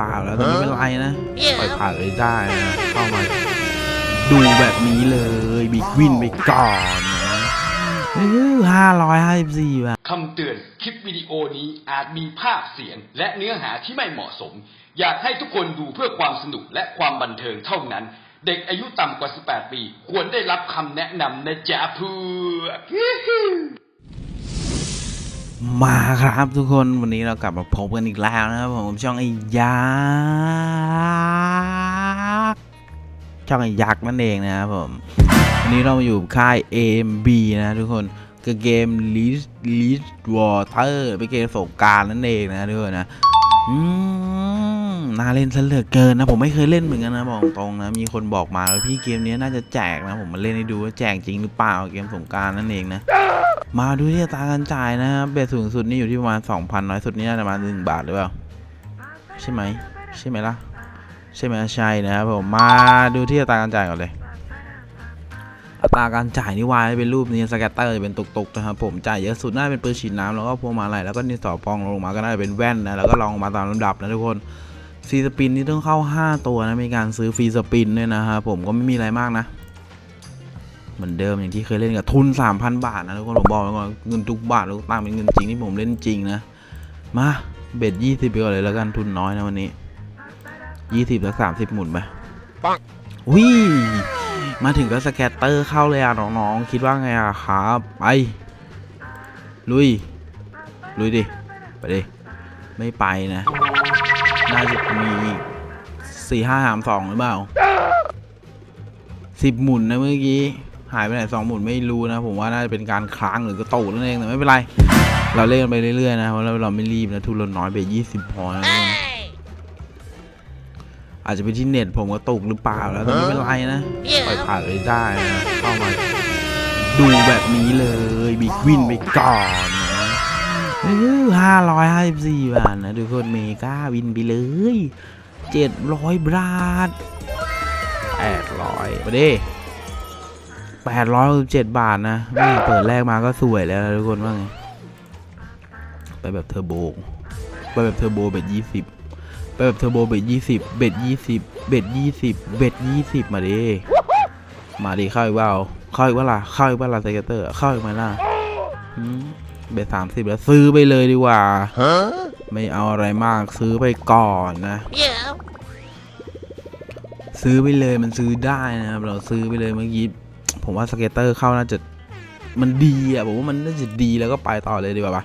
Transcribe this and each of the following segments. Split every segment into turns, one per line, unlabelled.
เปล่าแล้วแต่ไม่เป็นไรนะปล่อยผ่านเลยได้นะเข้ามาดูแบบนี้เลยบิ๊กวินไปก่อนนะห้าร้อยห้าสิบสี่บาท
คำเตือนคลิปวิดีโอนี้อาจมีภาพเสียง และเนื้อหาที่ไม่เหมาะสม อยากให้ทุกคนดูเพื่อความสนุกและความบันเทิงเท่านั้น เด็กอายุต่ำกว่า 18 ปี ควรได้รับคำแนะนำนะจ๊ะเพื่อน
มาครับทุกคนวันนี้เรากลับมาพบกันอีกแล้วนะครับผมช่องไอ้ยักษ์ช่องไอ้ยักษ์นั่นเองนะครับผมวันนี้เรามาอยู่ค่าย AMB นะทุกคนคือเกม Lead Lead Water เป็นเกมสงกรารนั่นเองนะทุกคนนะอืม น่าเล่นซะเหลือเกินนะผมไม่เคยเล่นเหมือนกันนะบอกตรงนะมีคนบอกมาว่าพี่เกมนี้น่าจะแจกนะผมมาเล่นให้ดูว่าแจกจริงหรือเปล่าเกมสงกรารนั่นเองนะมาดูที่อัตราการจ่ายนะครับเบสสูงสุดนี่อยู่ที่ประมาณ2,000น้อยสุดนี่น่าจะประมาณ1บาทหรือเปล่าใช่ไหมใช่ไหมล่ะใช่ไหมใช่นะครับผมมาดูที่อัตราการจ่ายก่อนเลยอัตราการจ่ายนี่วายเป็นรูปนี้สแกตเตอร์จะเป็นตุกๆนะครับผมจ่ายเยอะสุดน่าจะเป็นปืนฉีดน้ำแล้วก็พวงมาลัยแล้วก็นี่ต่อปองลงมาก็น่าจะเป็นแว่นนะแล้วก็ลองมาตามลำดับนะทุกคน ฟรีสปินนี่ต้องเข้า 5 ตัวนะมีการซื้อฟรีสปินด้วยนะครับผมก็ไม่มีอะไรมากนะ เหมือนเดิมอย่างที่เคยเล่นกับทุน 3,000 บาทนะทุกคนผมบอกไว้ก่อนเงินทุกบาททุกตังค์เป็นเงินจริงที่ผมเล่นจริงนะ มาเบ็ดยี่สิบไปก่อนเลยแล้วกันทุนน้อยนะวันนี้ยี่สิบแล้วสามสิบหมุนไปปังอุ้ยมาถึงก็สแกตเตอร์เข้าเลยอะน้องๆคิดว่าไงอะครับไปลุยลุยดิไปดิไม่ไปนะ น่าจะมีสี่ห้าหามสองหรือเปล่าสิบหมุนนะเมื่อกี้ หายไปไหนสองหมุนไม่รู้นะ ผมว่าน่าจะเป็นการค้างหรือกระตูนั่นเองแต่ไม่เป็นไร เราเล่นกันไปเรื่อยๆนะเพราะเราเราไม่รีบนะทุนเราน้อยไปยี่สิบพอนะทุกคนอาจจะเป็นที่เน็ตผมก็ตกหรือเปล่าแล้วแต่ไม่เป็นไรนะปล่อยผ่านเลยได้นะเข้ามาดูแบบนี้เลยบิ๊กวินไปก่อนนะ ห้าร้อยห้าสิบสี่บาทนะทุกคนเมกาวินไปเลยเจ็ดร้อยบาทแปดร้อยมาดิแปดร้อยเจ็ดบาทนะแม่เปิดแรกมาก็สวยแล้วทุกคนว่าไงไปแบบเทอร์โบไปแบบเทอร์โบเบ็ดยี่สิบไปแบบเทอร์โบเบ็ดยี่สิบเบ็ดยี่สิบเบ็ดยี่สิบเบ็ดยี่สิบมาดิมาดิเข้าอีกเปล่าเข้าอีกเปล่าล่ะเข้าอีกเปล่าล่ะสเกเตอร์เข้าอีกไหมล่ะหืม เบ็ดสามสิบแล้วซื้อไปเลยดีกว่า ไม่เอาอะไรมากซื้อไปก่อนนะ ซื้อไปเลยมันซื้อได้นะครับ เราซื้อไปเลยเมื่อกี้ผมว่าสเกตเตอร์เข้าน่าจะมันดีอะผมว่ามันน่าจะดีแล้วก็ไปต่อเลยดีกว่าปะ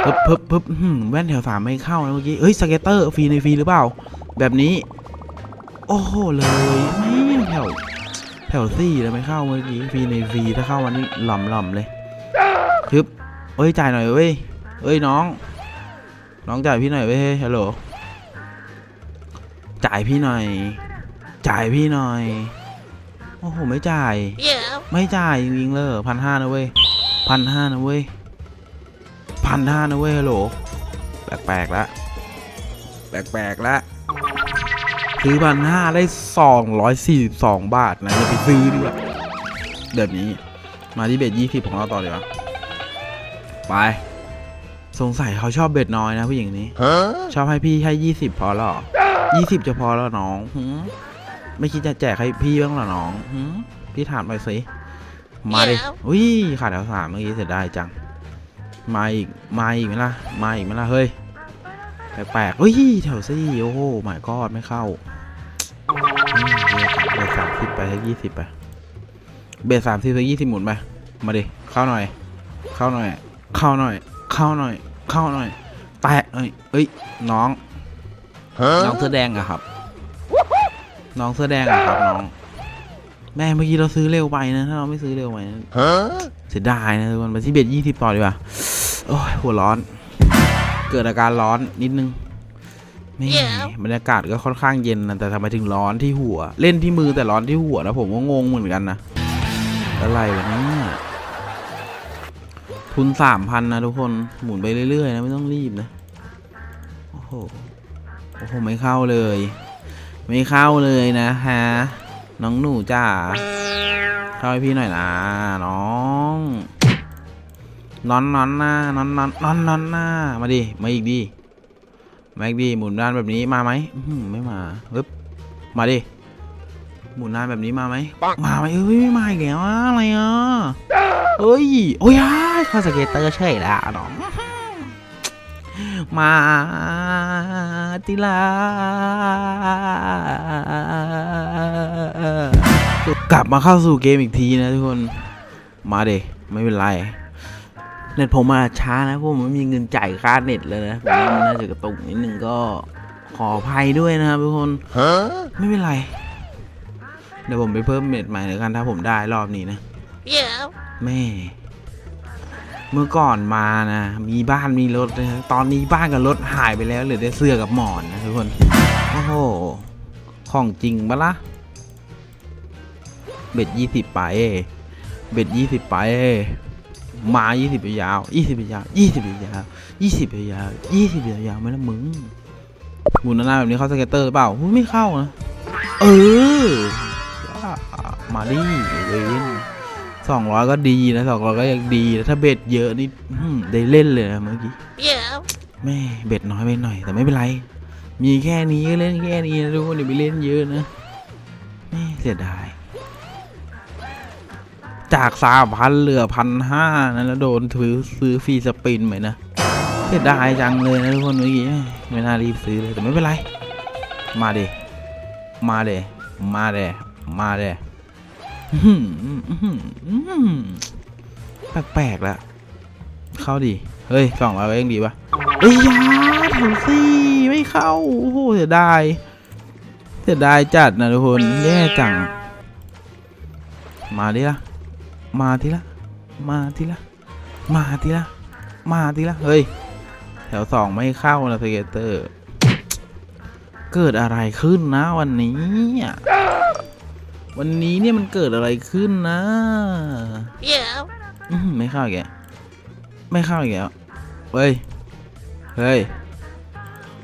เพิ่บเพิ่บเพิ่บแว่นแถวสามไม่เข้านะเมื่อกี้เอ้ยสเกตเตอร์ฟรีในฟรีหรือเปล่า แบบนี้ โอ้โหเลยนี่แถวแถวสี่แล้วไม่เข้าเมื่อกี้ฟรีในฟรีถ้าเข้ามานี่หล่ำหล่ำเลยทึบ เอ้ยจ่ายหน่อยเว้ยเอ้ยน้อง น้องจ่ายพี่หน่อยเว้ยฮัลโหลจ่ายพี่หน่อย จ่ายพี่หน่อยโอ้โหไม่จ่าย ไม่จ่ายจริงๆเลยพันห้านะเว้ยพันห้านะเว้ยพันห้านะเว้ยฮัลโหลแปลกๆล้วแปลกๆล้วซื้อพันห้าได้สองร้อยสี่สิบสองบาทนะจะไปซื้อดีกว่าแบบนี้มาที่เบ็ดยี่สิบของเราต่อเลยวะ ไป สงสัยเขาชอบเบ็ดน้อยนะผู้หญิงนี้ ชอบให้พี่ให้ยี่สิบพอแล้วยี่สิบจะพอแล้วน้องหืมไม่คิดจะแจกให้พี่บ้างเหรอน้องหืมพี่ถามไปสิมาดิอุ้ยขาดแถวสามเมื่อกี้เสียดายจัง มาอีก มาอีกไหมล่ะ มาอีกไหมล่ะ เฮ้ย แปลกๆเฮ้ยแถวสี่ โอ้โหหมายกอดไม่เข้าอืมเบสสามสิบไปสักยี่สิบไป เบสสามสิบสักยี่สิบหมุนไป มาดิ เข้าหน่อย เข้าหน่อย เข้าหน่อย เข้าหน่อย เข้าหน่อย แตะเอ้ยเอ้ย น้อง น้องเสื้อแดงอะครับ น้องเสื้อแดงอะครับน้อง แม่เมื่อกี้เราซื้อเร็วไปนะ ถ้าเราไม่ซื้อเร็วไปนะเสียดายนะทุกคนไปที่เบ็ดยี่สิบต่อดีกว่า โอ้ยหัวร้อน เกิดอาการร้อนนิดนึงแม่บรรยากาศก็ค่อนข้างเย็นนะแต่ทำไมถึงร้อนที่หัว เล่นที่มือแต่ร้อนที่หัวนะผมก็งงเหมือนกันนะอะไรวะเนี่ย ทุนสามพันนะทุกคน หมุนไปเรื่อยๆนะไม่ต้องรีบนะ โอ้โห โอ้โห ไม่เข้าเลย ไม่เข้าเลยนะฮะ น้องหนูจ้าเข้าให้พี่หน่อยนะน้องนอนนอนหน้านอนนอนนอนนอนหน้า มาดิ มาอีกดิแม็กดี หมุนด้านแบบนี้มาไหมอื้อหือไม่มาปึ๊บมาดิ หมุนด้านแบบนี้มาไหมมาไหมเอ้ยไม่มาอีกแล้วอะอะไรอะเอ้ย โอ้ยอ้าย เข้าสเกตเตอร์เฉยและน้องมาติลา กลับมาเข้าสู่เกมอีกทีนะทุกคน มาเดไม่เป็นไร เน็ตผมมาช้านะพราะผมไม่มีเงินจ่ายค่าเน็ตเลยนะผมว่ามันน่าจะกระตุกนิดนึงก็ขออภัยด้วยนะครับทุกคน ไม่เป็นไร เดี๋ยวผมไปเพิ่มเน็ตใหม่แล้วกันถ้าผมได้รอบนี้นะแม่ เมื่อก่อนมานะ มีบ้านมีรถนะตอนนี้บ้านกับรถหายไปแล้วเหลือแต่เสื้อกับหมอนนะทุกคน โอ้โห ของจริงปะละ่ะ เบ็ดยี่สิบไป เบ็ดยี่สิบไป มายี่สิบยาวยี่สิบยาวยี่สิบยาวยี่สิบยาวยี่สิบยาวไม่ละมึงหมุนหน้าแบบนี้เข้าสเก็ตเตอร์หรือเปล่าไม่เข้านะ เออ มาดิเวน สองร้อยก็ดีนะสองร้อยก็ยังดีนะถ้าเบ็ดเยอะนี่อื้อหือได้เล่นเลยนะเมื่อกี้
Yeah.
แม่เบ็ดน้อยไปหน่อย แต่ไม่เป็นไร มีแค่นี้ก็เล่นแค่นี้นะทุกคนอย่าไปเล่นเยอะนะแม่เสียดาย จากสามพันเหลือพันห้านะแล้วโดนถือซื้อฟรีสปินไหมนะเสียดายจังเลยนะทุกคนเมื่อกี้ไม่น่ารีบซื้อเลยแต่ไม่เป็นไร มาเดมาเดมาเดมาเด แปลกๆล้วเข้าดิเฮ้ยสองร้อยเองดีปะเอ้ยยาถังซี่ไม่เข้า โอ้โหเสียดาย เสียดายจัดนะทุกคน แย่จัง มาดิละ มาทีละ มาทีละ มาทีละ มาทีละ เฮ้ย แถวสองไม่เข้านะสเกตเตอร์ เกิดอะไรขึ้นนะวันนี้อะ วันนี้เนี่ยมันเกิดอะไรขึ้นนะ
Yeah.
อื้อหือไม่เข้าอีกแกไม่เข้าอีกแล้วเฮ้ย เฮ้ย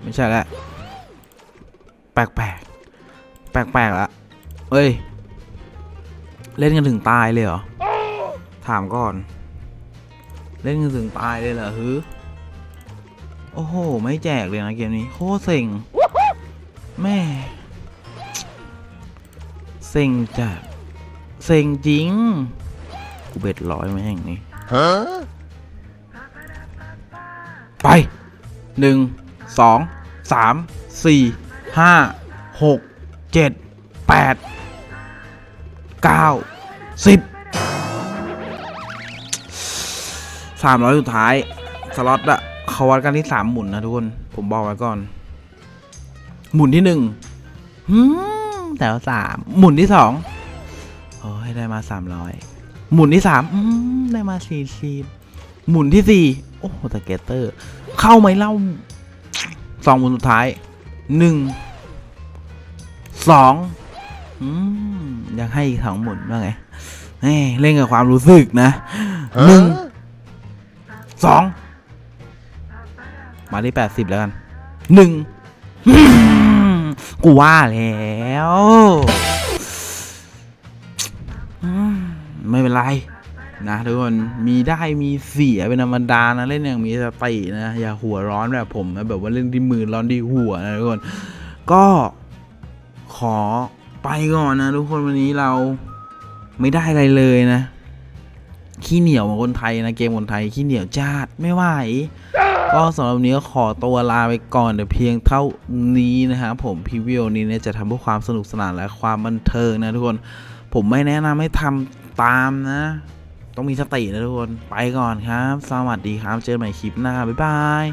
ไม่ใช่ละแปลกแปลกแปลกแปลกๆละเฮ้ย เล่นกันถึงตายเลยเหรอ ถามก่อน เล่นกันถึงตายเลยเหรอฮึโอ้โห ไม่แจกเลยนะเกมนี้ โคตรเซ็งแม่ เซ็งจัดเซ็งจริง กูเบ็ดร้อยไหมแห่งนี้ไปหนึ่งสองสามสี่ห้าหกเจ็ดแปดเก้าสิบสามร้อยสุดท้าย สล็อตอะเขาวัดกันที่สามหมุนนะทุกคน ผมบอกไว้ก่อน หมุนที่หนึ่งหืม แถวสามหมุนที่สองโอ้ยได้มาสามร้อยหมุนที่สามอืมได้มาสี่สิบหมุนที่สี่โอ้โหสเก็ตเตอร์ เข้าไหมเล่าสองหมุนสุดท้ายหนึ่งสองอืมอยากให้อีกสองหมุนว่าไงแหม่เล่นกับความรู้สึกนะหนึ่งสองมาที่แปดสิบแล้วกันหนึ่งอืม กูว่าแล้วไม่เป็นไร นะทุกคนมีได้มีเสียเป็นธรรมดานะเล่นอย่างมีสตินะอย่าหัวร้อนแบบผมนะแบบว่าเล่นที่มือร้อนที่หัวนะทุกคนก็ขอไปก่อนนะทุกคนวันนี้เราไม่ได้อะไรเลยนะ ขี้เหนียวเหมือนคนไทยนะเกมคนไทยขี้เหนียวจาดไม่ไหวก็สำหรับนี้ก็ขอตัวลาไปก่อนแต่เพียงเท่านี้นะครับผมพีวิวนี้เนี่ยจะทำเพื่อความสนุกสนานและความบันเทิงนะทุกคน ผมไม่แนะนำให้ทำตามนะ ต้องมีสตินะทุกคน ไปก่อนครับ สวัสดีครับ เจอกันใหม่คลิปหน้า บ๊ายบาย